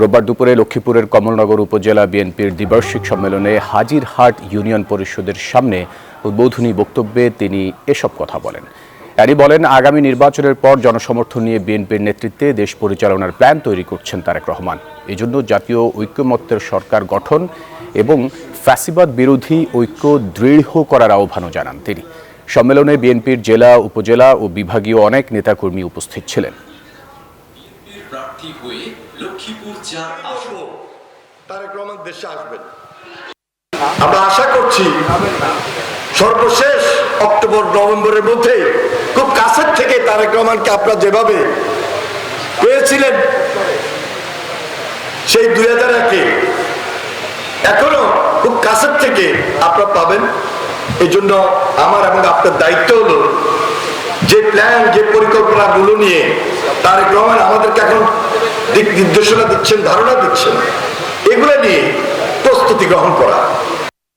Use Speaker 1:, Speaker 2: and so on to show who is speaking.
Speaker 1: রোববার দুপুরে লক্ষ্মীপুরের কমলনগর উপজেলা বিএনপির দ্বিবার্ষিক সম্মেলনে হাজিরহাট ইউনিয়ন পরিষদের সামনে উদ্বোধনী বক্তব্যে তিনি এসব কথা বলেন। এরই বলেন, আগামী নির্বাচনের পর জনসমর্থন নিয়ে বিএনপির নেতৃত্বে দেশ পরিচালনার প্ল্যান তৈরি করছেন তারেক রহমান। এজন্য জাতীয় ঐক্যমত্যের সরকার গঠন এবং ফ্যাসিবাদ বিরোধী ঐক্য দৃঢ় করার আহ্বানও জানান তিনি। সম্মেলনে বিএনপির জেলা, উপজেলা ও বিভাগীয় অনেক নেতাকর্মী উপস্থিত ছিলেন।
Speaker 2: প্রার্থী হয়ে লক্ষ্মীপুর চার আসন।
Speaker 3: তারেক রহমান দেশে আসবেন। আমরা আশা করছি সর্বশেষ অক্টোবর, নভেম্বরের মধ্যে খুব কাছের থেকে তারেক রহমানকে আপনারা যেভাবে পেয়েছিলেন, সেই দুই হাজার একে এখনও খুব কাছের থেকে আপনারা পাবেন। এই জন্য আমার এবং আপনার দায়িত্ব হলো যে প্ল্যান যে পরিকল্পনাগুলো নিয়ে তারেক রহমান আমাদেরকে এখন দিক নির্দেশনা দিচ্ছেন ধারণা দিচ্ছেন। এগুলো নিয়ে প্রস্তুতি গ্রহণ করা।